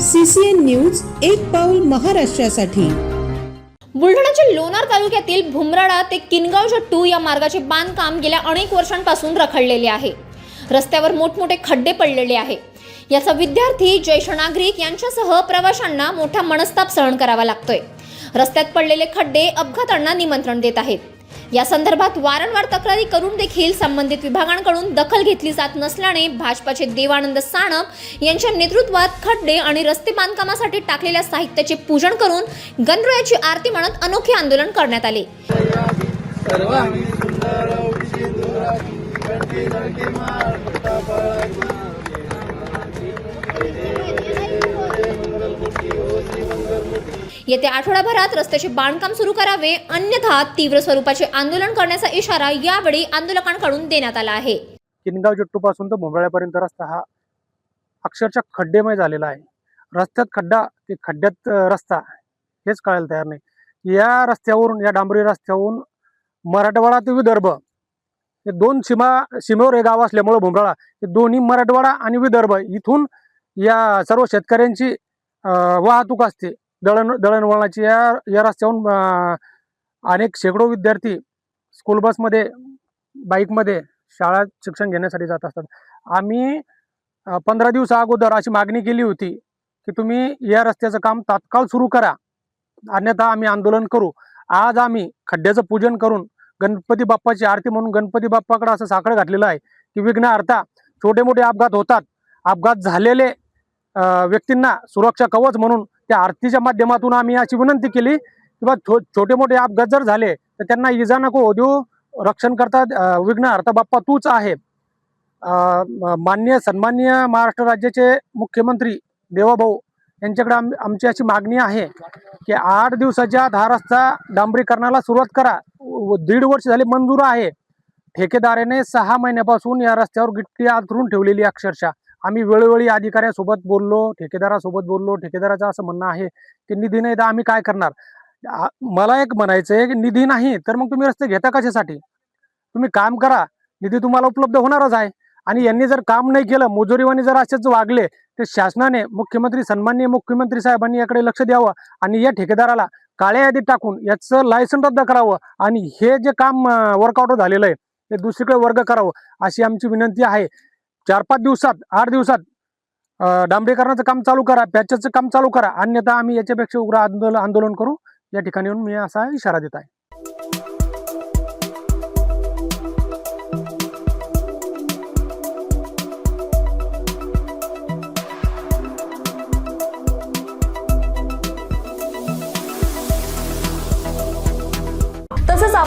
CCN news एक पाऊल महाराष्ट्रासाठी. बुलढाण्याच्या लोणार तालुक्यातील भुमराडा ते किनगावच्या टू या मार्गाचे बांधकाम गेल्या अनेक वर्षांपासून रखडलेले आहे. रस्त्यावर मोठमोठे खड्डे पडलेले आहे. याचा विद्यार्थी ज्येष्ठ नागरिक यांच्यासह प्रवाशांना मोठा मनस्ताप सहन करावा लागतोय. रस्त्यात पडलेले खड्डे अपघातांना निमंत्रण देत आहेत. या संदर्भात वारंवार तक्रारी करून देखील संबंधित विभागांकडून दखल घेतली जात नसल्याने भाजपाचे देवानंद साणप यांच्या नेतृत्वात खड्डे आणि रस्ते बांधकामासाठी टाकलेल्या साहित्याचे पूजन करून गणरोयाची आरती म्हणत अनोखे आंदोलन करण्यात आले. येत्या आठवडाभरात रस्त्याचे बांधकाम सुरू करावे अन्यथा तीव्र स्वरूपाचे आंदोलन करण्याचा इशारा यावेळी आंदोलकांकडून देण्यात आला आहे. किनगाव जट्टूपासून तर मुंबळ्यापर्यंत रस्ता हा अक्षरशः खड्डेमय झालेला आहे. रस्त्यात खड्डा ते खड्ड्यात रस्ता हेच कळायला तयार नाही. या रस्त्यावरून या डांबरी रस्त्यावरून मराठवाडा ते विदर्भ हे दोन सीमा सीमेवर हे गाव असल्यामुळं भोंगळा हे दोन्ही मराठवाडा आणि विदर्भ इथून या सर्व शेतकऱ्यांची वाहतूक असते. दळण दळणवळणाची या या रस्त्यावरून अनेक शेकडो विद्यार्थी स्कूल बसमध्ये बाईकमध्ये शाळा शिक्षण घेण्यासाठी जात असतात. आम्ही पंधरा दिवसा अगोदर अशी मागणी केली होती की तुम्ही या रस्त्याचं काम तात्काळ सुरू करा. अन्यथा आम्ही आंदोलन करू. आज आम्ही खड्ड्याचं पूजन करून गणपती बाप्पाची आरती म्हणून गणपती बाप्पाकडे असं साखळ घातलेलं आहे की विघ्न अर्था छोटे मोठे अपघात होतात. अपघात झालेले व्यक्तींना सुरक्षा कवच म्हणून त्या आरतीच्या माध्यमातून आम्ही अशी विनंती केली की बा छो छोटे मोठे अपघात जर झाले तर त्यांना इजा नको हो देऊ. रक्षण करता विघ्न अर्थ बाप्पा तूच आहे. मान्य सन्मान्य माननीय महाराष्ट्र राज्याचे मुख्यमंत्री देवाभाऊ यांच्याकडे आम आमची अशी मागणी आहे की आठ दिवसाच्या दहा रस्ता डांबरीकरणाला सुरुवात करा. व- दीड वर्ष झाले मंजूर आहे. ठेकेदाराने सहा महिन्यापासून या रस्त्यावर गिट्टी आतरून ठेवलेली अक्षरशः. आम्ही वेळोवेळी अधिकाऱ्यासोबत बोललो ठेकेदारासोबत बोललो. ठेकेदाराचं असं म्हणणं आहे की निधी नाही तर आम्ही काय करणार? मला एक म्हणायचं आहे की निधी नाही तर मग तुम्ही रस्ते घेता कशासाठी? तुम्ही काम करा. निधी तुम्हाला उपलब्ध होणारच आहे. आणि यांनी जर काम नाही केलं मुजोरीवानी जर असेच वागले तर शासनाने मुख्यमंत्री सन्माननीय मुख्यमंत्री साहेबांनी याकडे लक्ष द्यावं आणि या ठेकेदाराला काळ्या यादीत टाकून याचं लायसन रद्द करावं आणि हे जे काम वर्कआउट झालेलं आहे ते दुसरीकडे वर्ग करावं अशी आमची विनंती आहे. चार पाच दिवसात आठ दिवसात डांबरीकरणाचं काम चालू करा पॅचेसचं काम चालू करा. अन्यथा आम्ही याच्यापेक्षा उग्र आंदोलन आंदोलन करू. या ठिकाणी येऊन मी असा इशारा देत आहे.